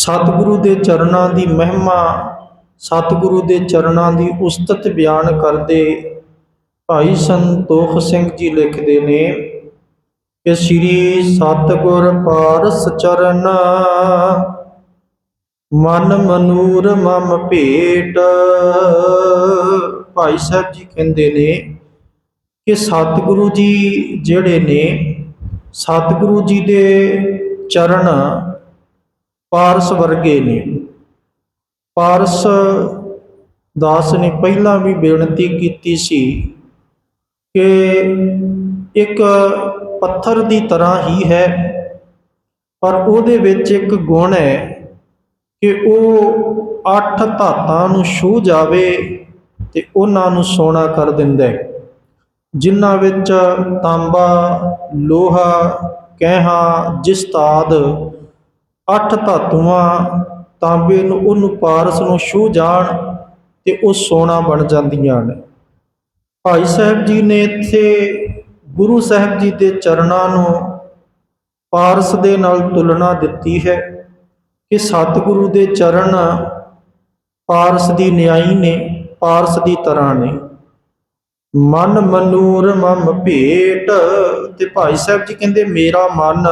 ਸਤਿਗੁਰੂ ਦੇ ਚਰਨਾਂ ਦੀ ਮਹਿਮਾ, ਸਤਿਗੁਰੂ ਦੇ ਚਰਨਾਂ ਦੀ ਉਸਤਤ ਬਿਆਨ ਕਰਦੇ ਭਾਈ ਸੰਤੋਖ ਸਿੰਘ ਜੀ ਲਿਖਦੇ ਨੇ ਕਿ ਸ੍ਰੀ ਸਤਿਗੁਰ ਪਾਰਸ ਚਰਨ ਮਨ ਮਨੂਰ ਮਮ ਭੇਟ। ਭਾਈ ਸਾਹਿਬ ਜੀ ਕਹਿੰਦੇ ਨੇ ਕਿ ਸਤਿਗੁਰੂ ਜੀ ਜਿਹੜੇ ਨੇ, ਸਤਿਗੁਰੂ ਜੀ ਦੇ ਚਰਨ ਪਾਰਸ ਵਰਗੇ ਨੇ। ਪਾਰਸ ਦਾਸ ਨੇ ਪਹਿਲਾਂ ਵੀ ਬੇਨਤੀ ਕੀਤੀ ਸੀ ਕਿ ਇੱਕ ਪੱਥਰ ਦੀ ਤਰ੍ਹਾਂ ਹੀ ਹੈ, ਪਰ ਉਹਦੇ ਵਿੱਚ ਇੱਕ ਗੁਣ ਹੈ ਕਿ ਉਹ ਅੱਠ ਧਾਤਾਂ ਨੂੰ ਛੂਹ ਜਾਵੇ ਤੇ ਉਹਨਾਂ ਨੂੰ ਸੋਨਾ ਕਰ ਦਿੰਦਾ ਹੈ। ਜਿਨ੍ਹਾਂ ਵਿੱਚ ਤਾਂਬਾ, ਲੋਹਾ, ਕੈਹਾ, ਜਿਸਤਾਦ ਅੱਠ ਧਾਤੂਆਂ ਤਾਂਬੇ ਨੂੰ, ਉਹਨੂੰ ਪਾਰਸ ਨੂੰ ਛੂਹ ਜਾਣ ਤੇ ਉਹ ਸੋਨਾ ਬਣ ਜਾਂਦੀਆਂ ਨੇ। ਭਾਈ ਸਾਹਿਬ ਜੀ ਨੇ ਇੱਥੇ ਗੁਰੂ ਸਾਹਿਬ ਜੀ ਦੇ ਚਰਨਾਂ ਨੂੰ ਪਾਰਸ ਦੇ ਨਾਲ ਤੁਲਨਾ ਦਿੱਤੀ ਹੈ ਕਿ ਸਤਿਗੁਰੂ ਦੇ ਚਰਨ ਪਾਰਸ ਦੀ ਨਿਆਈ ਨੇ, ਪਾਰਸ ਦੀ ਤਰ੍ਹਾਂ ਨੇ। ਮਨ ਮਨੂਰ ਮਮ ਭੇਟ, ਤੇ ਭਾਈ ਸਾਹਿਬ ਜੀ ਕਹਿੰਦੇ, ਮੇਰਾ ਮਨ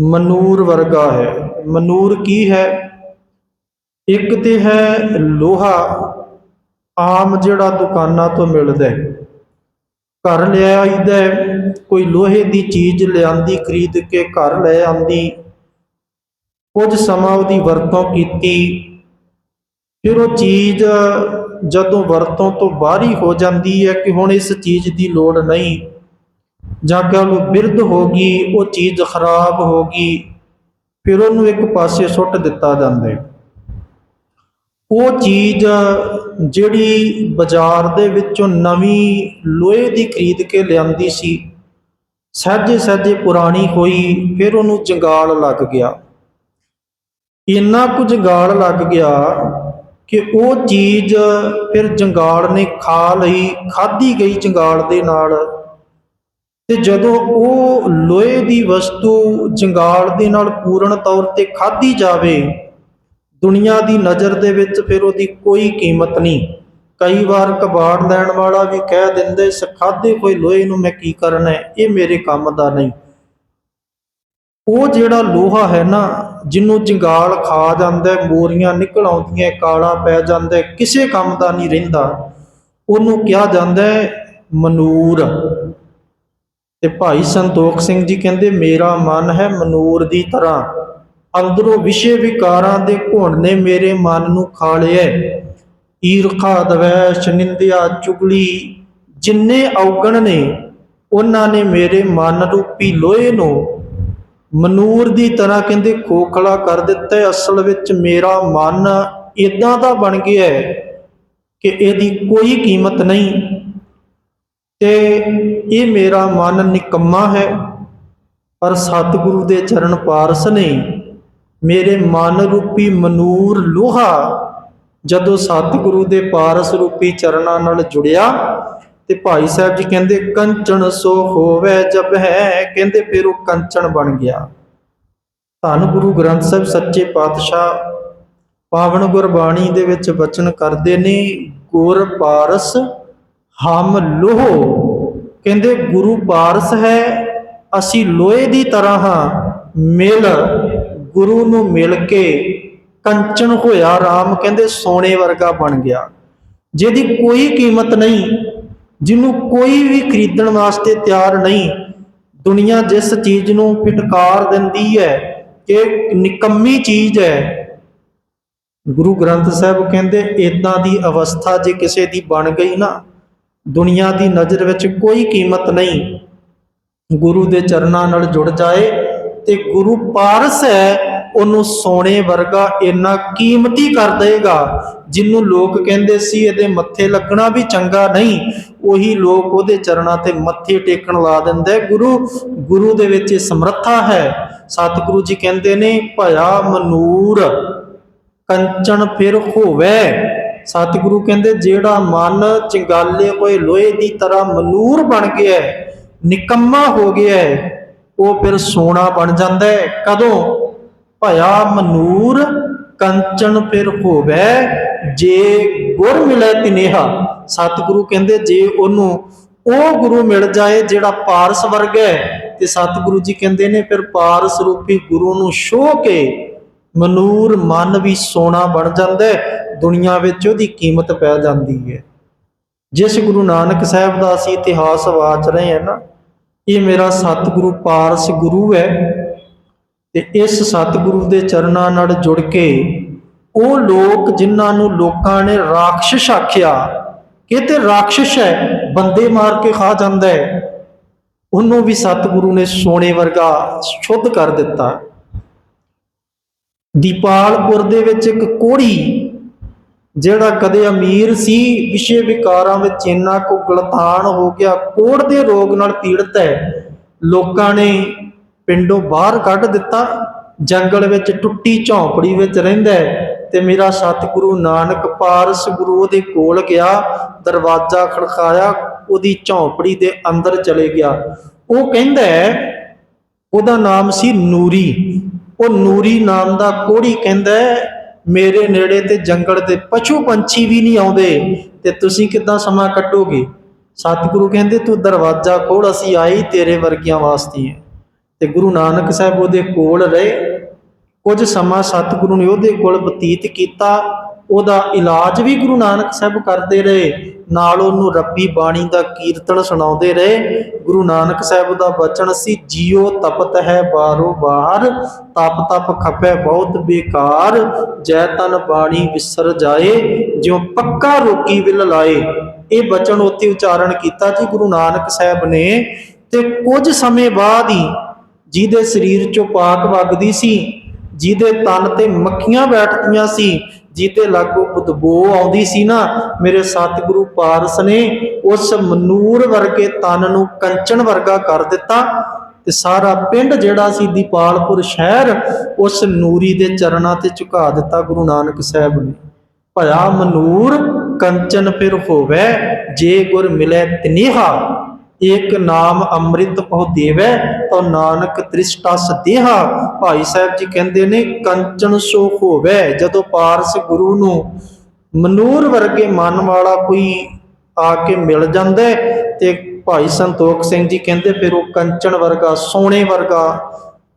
ਮਨੂਰ ਵਰਗਾ ਹੈ। ਮਨੂਰ ਕੀ ਹੈ? ਇੱਕ ਤੇ ਹੈ ਲੋਹਾ, ਆਮ ਜਿਹੜਾ ਦੁਕਾਨਾਂ ਤੋਂ ਮਿਲਦਾ ਹੈ। ਘਰ ਲੈ ਆਈਦਾ ਕੋਈ ਲੋਹੇ ਦੀ ਚੀਜ਼ ਲਿਆਂਦੀ, ਖਰੀਦ ਕੇ ਘਰ ਲੈ ਆਂਦੀ। ਕੁਝ ਸਮਾਂ ਉਹਦੀ ਵਰਤੋਂ ਕੀਤੀ। ਫਿਰ ਉਹ ਚੀਜ਼ ਜਦੋਂ ਵਰਤੋਂ ਤੋਂ ਬਾਹਰੀ ਹੋ ਜਾਂਦੀ ਹੈ ਕਿ ਹੁਣ ਇਸ ਚੀਜ਼ ਦੀ ਲੋੜ ਨਹੀਂ। ਜਾਂ ਕਹ ਲਓ ਬਿਰਧ ਹੋ ਗਈ, ਉਹ ਚੀਜ਼ ਖਰਾਬ ਹੋ ਗਈ, ਫਿਰ ਉਹਨੂੰ ਇੱਕ ਪਾਸੇ ਸੁੱਟ ਦਿੱਤਾ ਜਾਂਦਾ ਉਹ ਚੀਜ਼ ਜਿਹੜੀ ਬਾਜ਼ਾਰ ਦੇ ਵਿੱਚੋਂ ਨਵੀਂ ਲੋਹੇ ਦੀ ਖਰੀਦ ਕੇ ਲਿਆਂਦੀ ਸੀ ਸਹਿਜੇ ਸਹਿਜੇ ਪੁਰਾਣੀ ਹੋਈ, ਫਿਰ ਉਹਨੂੰ ਜੰਗਾਲ ਲੱਗ ਗਿਆ। ਇੰਨਾ ਕੁ ਜੰਗਾਲ ਲੱਗ ਗਿਆ ਕਿ ਉਹ ਚੀਜ਼ ਫਿਰ ਜੰਗਾਲ ਨੇ ਖਾ ਲਈ, ਖਾਧੀ ਗਈ ਜੰਗਾਲ ਦੇ ਨਾਲ। ਤੇ ਜਦੋਂ ਉਹ ਲੋਹੇ ਦੀ ਵਸਤੂ ਜੰਗਾਲ ਦੇ ਨਾਲ ਪੂਰਨ ਤੌਰ ਤੇ ਖਾਧੀ ਜਾਵੇ, ਦੁਨੀਆ ਦੀ ਨਜ਼ਰ ਦੇ ਵਿੱਚ ਫਿਰ ਉਹਦੀ ਕੋਈ ਕੀਮਤ ਨਹੀਂ। ਕਈ ਵਾਰ ਕਬਾੜ ਲੈਣ ਵਾਲਾ ਵੀ ਕਹਿ ਦਿੰਦੇ ਇਸ ਖਾਧੇ ਕੋਈ ਲੋਹੇ ਨੂੰ ਮੈਂ ਕੀ ਕਰਨਾ ਇਹ ਮੇਰੇ ਕੰਮ ਦਾ ਨਹੀਂ। ਉਹ ਜਿਹੜਾ ਲੋਹਾ ਹੈ ਨਾ, ਜਿਹਨੂੰ ਜੰਗਾਲ ਖਾ ਜਾਂਦਾ, ਮੋਰੀਆਂ ਨਿਕਲ ਆਉਂਦੀਆਂ, ਕਾਲਾ ਪੈ ਜਾਂਦਾ, ਕਿਸੇ ਕੰਮ ਦਾ ਨਹੀਂ ਰਹਿੰਦਾ। ਉਹਨੂੰ ਕਿਹਾ ਜਾਂਦਾ ਮਨੂਰ। ਤੇ ਭਾਈ ਸੰਤੋਖ ਸਿੰਘ ਜੀ ਕਹਿੰਦੇ, ਮੇਰਾ ਮਨ ਹੈ ਮਨੂਰ ਦੀ ਤਰ੍ਹਾਂ। ਅੰਦਰੋਂ ਵਿਸ਼ੇ ਵਿਕਾਰਾਂ ਦੇ ਘੁਣ ਨੇ ਮੇਰੇ ਮਨ ਨੂੰ ਖਾ ਲਿਆ ਈਰਖਾ ਦਵੈਸ਼, ਨਿੰਦਿਆ ਚੁਗਲੀ, ਜਿੰਨੇ ਔਗਣ ਨੇ, ਉਹਨਾਂ ਨੇ ਮੇਰੇ ਮਨ ਰੂਪੀ ਲੋਹੇ ਨੂੰ। ਮਨੂਰ ਦੀ ਤਰ੍ਹਾਂ ਕਹਿੰਦੇ, ਖੋਖਲਾ ਕਰ ਦਿੱਤਾ ਅਸਲ ਵਿੱਚ ਮੇਰਾ ਮਨ ਇਦਾਂ ਦਾ ਬਣ ਗਿਆ ਹੈ ਕਿ ਇਹਦੀ ਕੋਈ ਕੀਮਤ ਨਹੀਂ। ਤੇ ਇਹ ਮੇਰਾ ਮਨ ਨਿਕੰਮਾ ਹੈ, ਪਰ ਸਤਿਗੁਰੂ ਦੇ ਚਰਨ ਪਾਰਸ ਨੇ ਮੇਰੇ ਮਨ ਰੂਪੀ ਮਨੂਰ ਲੋਹਾ ਜਦੋਂ ਸਤਿਗੁਰੂ ਦੇ ਪਾਰਸ ਰੂਪੀ ਚਰਨਾਂ ਨਾਲ ਜੁੜਿਆ ਤੇ ਭਾਈ ਸਾਹਿਬ ਜੀ ਕਹਿੰਦੇ ਕੰਚਣ ਸੋ ਹੋਵੇ ਜਬ ਹੈ, ਕਹਿੰਦੇ ਫਿਰ ਉਹ ਕੰਚਣ ਬਣ ਗਿਆ। ਧੰਨ ਗੁਰੂ ਗ੍ਰੰਥ ਸਾਹਿਬ, ਸੱਚੇ ਪਾਤਸ਼ਾਹ, ਪਾਵਨ ਗੁਰਬਾਣੀ ਦੇ ਵਿੱਚ ਬਚਨ ਕਰਦੇ ਨੇ, ਗੁਰ ਪਾਰਸ ਹਮ ਲੋਹ। ਕਹਿੰਦੇ, ਗੁਰੂ ਪਾਰਸ ਹੈ, ਅਸੀਂ ਲੋਹੇ ਦੀ ਤਰ੍ਹਾਂ ਹਾਂ, ਮਿਲ ਗੁਰੂ ਨੂੰ ਮਿਲ ਕੇ ਕੰਚਨ ਹੋਇਆ RAM ਕਹਿੰਦੇ, ਸੋਨੇ ਵਰਗਾ ਬਣ ਗਿਆ। ਜਿਹਦੀ ਕੋਈ ਕੀਮਤ ਨਹੀਂ, ਜਿਹਨੂੰ ਕੋਈ ਵੀ ਖਰੀਦਣ ਵਾਸਤੇ ਤਿਆਰ ਨਹੀਂ, ਦੁਨੀਆ ਜਿਸ ਚੀਜ਼ ਨੂੰ ਫਿਟਕਾਰ ਦਿੰਦੀ ਹੈ, ਕਿ ਨਿਕੰਮੀ ਚੀਜ਼ ਹੈ। ਗੁਰੂ ਗ੍ਰੰਥ ਸਾਹਿਬ ਕਹਿੰਦੇ ਇਦਾਂ ਦੀ ਅਵਸਥਾ ਜੇ ਕਿਸੇ ਦੀ ਬਣ ਗਈ ਨਾ ਦੁਨੀਆ ਦੀ ਨਜ਼ਰ ਵਿੱਚ ਕੋਈ ਕੀਮਤ ਨਹੀਂ। ਗੁਰੂ ਦੇ ਚਰਨਾਂ ਨਾਲ ਜੁੜ ਜਾਏ ਤੇ ਗੁਰੂ ਪਾਰਸ ਹੈ, ਉਹਨੂੰ ਸੋਨੇ ਵਰਗਾ ਇੰਨਾ ਕੀਮਤੀ ਕਰ ਦੇਗਾ ਜਿਹਨੂੰ ਲੋਕ ਕਹਿੰਦੇ ਸੀ ਇਹਦੇ ਮੱਥੇ ਲੱਗਣਾ ਵੀ ਚੰਗਾ ਨਹੀਂ। ਉਹੀ ਲੋਕ ਉਹਦੇ ਚਰਨਾਂ ਤੇ ਮੱਥੇ ਟੇਕਣ ਲਾ ਦਿੰਦੇ, ਗੁਰੂ ਗੁਰੂ ਦੇ ਵਿੱਚ ਸਮਰੱਥਾ ਹੈ। ਸਤਿਗੁਰੂ ਜੀ ਕਹਿੰਦੇ ਨੇ, ਭਇਆ ਮਨੂਰ, ਕੰਚਨ ਫਿਰ ਹੋਵੇ। ਸਤਿਗੁਰੂ ਕਹਿੰਦੇ ਜਿਹੜਾ ਮਨ ਚੰਗਾਲੇ ਹੋਏ ਲੋਹੇ ਦੀ ਤਰ੍ਹਾਂ ਮਨੂਰ ਬਣ ਗਿਆ ਹੈ, ਨਿਕੰਮਾ ਹੋ ਗਿਆ ਹੈ, ਉਹ ਫਿਰ ਸੋਨਾ ਬਣ ਜਾਂਦਾ ਹੈ। ਕਦੋਂ? ਭਇਆ ਮਨੂਰ ਕੰਚਨ ਫਿਰ ਹੋਵੇ ਜੇ ਗੁਰ ਮਿਲੇ ਤਿਨੇਹਾ। ਸਤਿਗੁਰੂ ਕਹਿੰਦੇ ਜੇ ਉਹਨੂੰ ਉਹ ਗੁਰੂ ਮਿਲ ਜਾਏ ਜਿਹੜਾ ਪਾਰਸ ਵਰਗ ਹੈ। ਤੇ ਸਤਿਗੁਰੂ ਜੀ ਕਹਿੰਦੇ ਨੇ ਫਿਰ ਪਾਰਸ ਰੂਪੀ ਗੁਰੂ ਨੂੰ ਛੋ ਕੇ ਮਨੂਰ ਮਨ ਵੀ ਸੋਨਾ ਬਣ ਜਾਂਦਾ ਹੈ। ਦੁਨੀਆ ਵਿੱਚ ਉਹਦੀ ਕੀਮਤ ਪੈ ਜਾਂਦੀ ਹੈ ਜਿਸ ਗੁਰੂ ਨਾਨਕ ਸਾਹਿਬ ਦਾ ਅਸੀਂ ਇਤਿਹਾਸ ਵਾਚ ਰਹੇ ਹਾਂ ਨਾ, ਇਹ ਮੇਰਾ ਸਤਿਗੁਰੂ ਪਾਰਸ ਗੁਰੂ ਹੈ ਤੇ ਇਸ ਸਤਿਗੁਰੂ ਦੇ ਚਰਨਾਂ ਨਾਲ ਜੁੜ ਕੇ ਉਹ ਲੋਕ ਜਿਨ੍ਹਾਂ ਨੂੰ ਲੋਕਾਂ ਨੇ ਰਾਖਸ਼ ਆਖਿਆ ਕਿ ਤੇ ਰਾਖਸ਼ ਹੈ, ਬੰਦੇ ਮਾਰ ਕੇ ਖਾ ਜਾਂਦਾ ਹੈ, ਉਹਨੂੰ ਵੀ ਸਤਿਗੁਰੂ ਨੇ ਸੋਨੇ ਵਰਗਾ ਸ਼ੁੱਧ ਕਰ ਦਿੱਤਾ। ਦੀਪਾਲਪੁਰ ਦੇ ਵਿੱਚ ਇੱਕ ਕੋੜੀ ਜਿਹੜਾ ਕਦੇ ਅਮੀਰ ਸੀ ਵਿਸ਼ੇ ਵਿਕਾਰਾਂ ਵਿੱਚ ਇੰਨਾ ਕੋ ਗਲਤਾਨ ਹੋ ਗਿਆ ਕੋੜ ਦੇ ਰੋਗ ਨਾਲ ਪੀੜਤ ਹੈ। ਲੋਕਾਂ ਨੇ ਪਿੰਡੋਂ ਬਾਹਰ ਕੱਢ ਦਿੱਤਾ ਜੰਗਲ ਵਿੱਚ ਟੁੱਟੀ ਝੌਂਪੜੀ ਵਿੱਚ ਰਹਿੰਦਾ ਹੈ ਤੇ ਮੇਰਾ ਸਤਿਗੁਰੂ ਨਾਨਕ ਪਾਰਸ ਗੁਰੂ ਉਹਦੇ ਕੋਲ ਗਿਆ ਦਰਵਾਜ਼ਾ ਖੜਕਾਇਆ ਉਹਦੀ ਝੌਂਪੜੀ ਦੇ ਅੰਦਰ ਚਲੇ ਗਿਆ। ਉਹ ਕਹਿੰਦਾ ਹੈ ਉਹਦਾ ਨਾਮ ਸੀ ਨੂਰੀ। ਉਹ ਨੂਰੀ ਨਾਮ ਦਾ ਕੋੜੀ ਕਹਿੰਦਾ ਹੈ, ਮੇਰੇ ਨੇੜੇ ਤੇ ਜੰਗਲ ਦੇ ਪਸ਼ੂ ਪੰਛੀ ਵੀ ਨਹੀਂ ਆਉਂਦੇ। ਤੇ ਤੁਸੀਂ ਕਿੱਦਾਂ ਸਮਾਂ ਕੱਢੋਗੇ? ਸਤਿਗੁਰੂ ਕਹਿੰਦੇ, ਤੂੰ ਦਰਵਾਜ਼ਾ ਖੋਲ ਅਸੀਂ ਆਈ ਤੇਰੇ ਵਰਗੀਆਂ ਵਾਸਤੇ ਹੈ ਤੇ ਗੁਰੂ ਨਾਨਕ ਸਾਹਿਬ ਉਹਦੇ ਕੋਲ ਰਹੇ। ਕੁਝ ਸਮਾਂ ਸਤਿਗੁਰੂ ਨੇ ਉਹਦੇ ਕੋਲ ਬਤੀਤ ਕੀਤਾ। ਉਹਦਾ ਇਲਾਜ ਵੀ ਗੁਰੂ ਨਾਨਕ ਸਾਹਿਬ ਕਰਦੇ ਰਹੇ, ਨਾਲ ਉਹਨੂੰ ਰੱਬੀ ਬਾਣੀ ਦਾ ਕੀਰਤਨ ਸੁਣਾਉਂਦੇ ਰਹੇ। ਗੁਰੂ ਨਾਨਕ ਸਾਹਿਬ ਦਾ ਬਚਨ ਸੀ, ਜੀਉ ਤਪਤ ਹੈ ਬਾਰੋ ਬਾਹਰ, ਤਪ ਤਪ ਖਪੈ ਬਹੁਤ ਬੇਕਾਰ, ਜੈ ਤਨ ਬਾਣੀ ਵਿਸਰ ਜਾਏ, ਜਿਉ ਪੱਕਾ ਰੋਗੀ ਵਿਲ ਲਾਏ। ਇਹ ਬਚਨ ਉੱਥੇ ਉਚਾਰਨ ਕੀਤਾ ਜੀ ਗੁਰੂ ਨਾਨਕ ਸਾਹਿਬ ਨੇ। ਤੇ ਕੁਝ ਸਮੇਂ ਬਾਅਦ ਹੀ ਜਿਹਦੇ ਸਰੀਰ ਚੋਂ ਪਾਕ ਵਗਦੀ ਸੀ, ਜਿਹਦੇ ਤਨ ਤੇ ਮੱਖੀਆਂ ਬੈਠਦੀਆਂ ਸੀ ਜਿਹਦੇ ਲਾਗੂ ਬਦਬੂ ਆਉਂਦੀ ਸੀ ਨਾ, ਮੇਰੇ ਸਤਿਗੁਰੂ ਪਾਰਸ ਨੇ ਉਸ ਮਨੂਰ ਵਰਗੇ ਤਨ ਨੂੰ ਕੰਚਨ ਵਰਗਾ ਕਰ ਦਿੱਤਾ ਤੇ ਸਾਰਾ ਪਿੰਡ ਜਿਹੜਾ ਸੀ ਦੀਪਾਲਪੁਰ ਸ਼ਹਿਰ, ਉਸ ਨੂਰੀ ਦੇ ਚਰਨਾਂ ਤੇ ਝੁਕਾ ਦਿੱਤਾ ਗੁਰੂ ਨਾਨਕ ਸਾਹਿਬ ਨੇ। ਭਇਆ ਮਨੂਰ ਕੰਚਨ ਫਿਰ ਹੋਵੇ, ਜੇ ਗੁਰ ਮਿਲੇ ਤਨੇਹਾ ਏਕ ਨਾਮ ਅੰਮ੍ਰਿਤ ਉਹ ਦੇਵੈ ਤੋ ਨਾਨਕ ਤ੍ਰਿਸ਼ਟਾ ਸਦੇਹਾ। ਭਾਈ ਸਾਹਿਬ ਜੀ ਕਹਿੰਦੇ ਨੇ, ਕੰਚਨ ਸੋ ਹੋਵੇ, ਜਦੋਂ ਪਾਰਸ ਗੁਰੂ ਨੂੰ ਮਨੂਰ ਵਰਗੇ ਮਨ ਵਾਲਾ ਕੋਈ ਆ ਕੇ ਮਿਲ ਜਾਂਦਾ ਤੇ ਭਾਈ ਸੰਤੋਖ ਸਿੰਘ ਜੀ ਕਹਿੰਦੇ, ਫਿਰ ਉਹ ਕੰਚਨ ਵਰਗਾ ਸੋਨੇ ਵਰਗਾ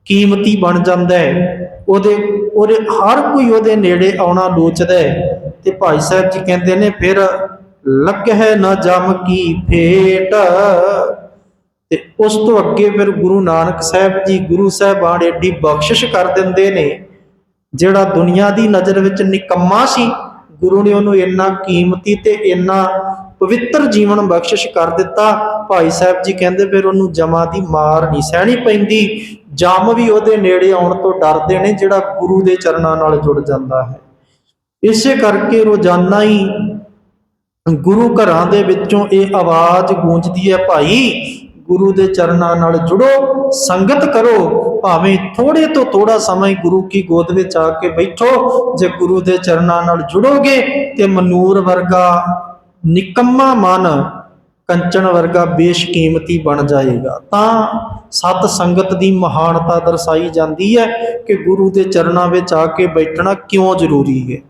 ਕੀਮਤੀ ਬਣ ਜਾਂਦਾ ਹੈ। ਉਹਦੇ ਉਹਦੇ, ਹਰ ਕੋਈ ਉਹਦੇ ਨੇੜੇ ਆਉਣਾ ਲੋਚਦਾ ਹੈ। ਤੇ ਭਾਈ ਸਾਹਿਬ ਜੀ ਕਹਿੰਦੇ ਨੇ, ਫਿਰ ਲੱਗਹਿ ਨਾ ਜਮ ਕੀ ਫੇਟ ਤੇ ਉਸ ਤੋਂ ਅੱਗੇ ਫਿਰ ਗੁਰੂ ਨਾਨਕ ਸਾਹਿਬ ਜੀ ਗੁਰੂ ਸਾਹਿਬਾਨ ਏਡੀ ਬਖਸ਼ਿਸ਼ ਕਰ ਦਿੰਦੇ ਨੇ, ਜਿਹੜਾ ਦੁਨੀਆ ਦੀ ਨਜ਼ਰ ਵਿੱਚ ਨਿਕੰਮਾ ਸੀ, ਗੁਰੂ ਨੇ ਉਹਨੂੰ ਇੰਨਾ ਕੀਮਤੀ ਤੇ ਇੰਨਾ ਪਵਿੱਤਰ ਜੀਵਨ ਬਖਸ਼ਿਸ਼ ਕਰ ਦਿੱਤਾ। ਭਾਈ ਸਾਹਿਬ ਜੀ ਕਹਿੰਦੇ ਫਿਰ ਉਹਨੂੰ ਜਮਾ ਦੀ ਮਾਰ ਨਹੀਂ ਸਹਿਣੀ ਪੈਂਦੀ, ਜਮ ਵੀ ਉਹਦੇ ਨੇੜੇ ਆਉਣ ਤੋਂ ਡਰਦੇ ਨੇ, ਜਿਹੜਾ ਗੁਰੂ ਦੇ ਚਰਨਾਂ ਨਾਲ ਜੁੜ ਜਾਂਦਾ ਹੈ। ਇਸੇ ਕਰਕੇ ਰੋਜ਼ਾਨਾ ਹੀ ਗੁਰੂ ਘਰਾਂ ਦੇ ਵਿੱਚੋਂ ਇਹ ਆਵਾਜ਼ ਗੂੰਜਦੀ ਹੈ, ਭਾਈ, ਗੁਰੂ ਦੇ ਚਰਨਾਂ ਨਾਲ ਜੁੜੋ, ਸੰਗਤ ਕਰੋ, ਭਾਵੇਂ ਥੋੜੇ ਤੋਂ ਥੋੜਾ ਸਮਾਂ ਹੀ ਗੁਰੂ ਕੀ ਗੋਦ ਵਿੱਚ ਆ ਕੇ ਬੈਠੋ, ਜੇ ਗੁਰੂ ਦੇ ਚਰਨਾਂ ਨਾਲ ਜੁੜੋਗੇ ਤੇ ਮਨੂਰ ਵਰਗਾ ਨਿਕੰਮਾ ਮਨ ਕੰਚਨ ਵਰਗਾ ਬੇਸ਼ਕੀਮਤੀ ਬਣ ਜਾਏਗਾ। ਤਾਂ ਸਤ ਸੰਗਤ ਦੀ ਮਹਾਨਤਾ ਦਰਸਾਈ ਜਾਂਦੀ ਹੈ ਕਿ ਗੁਰੂ ਦੇ ਚਰਨਾਂ ਵਿੱਚ ਆ ਕੇ ਬੈਠਣਾ ਕਿਉਂ ਜ਼ਰੂਰੀ ਹੈ?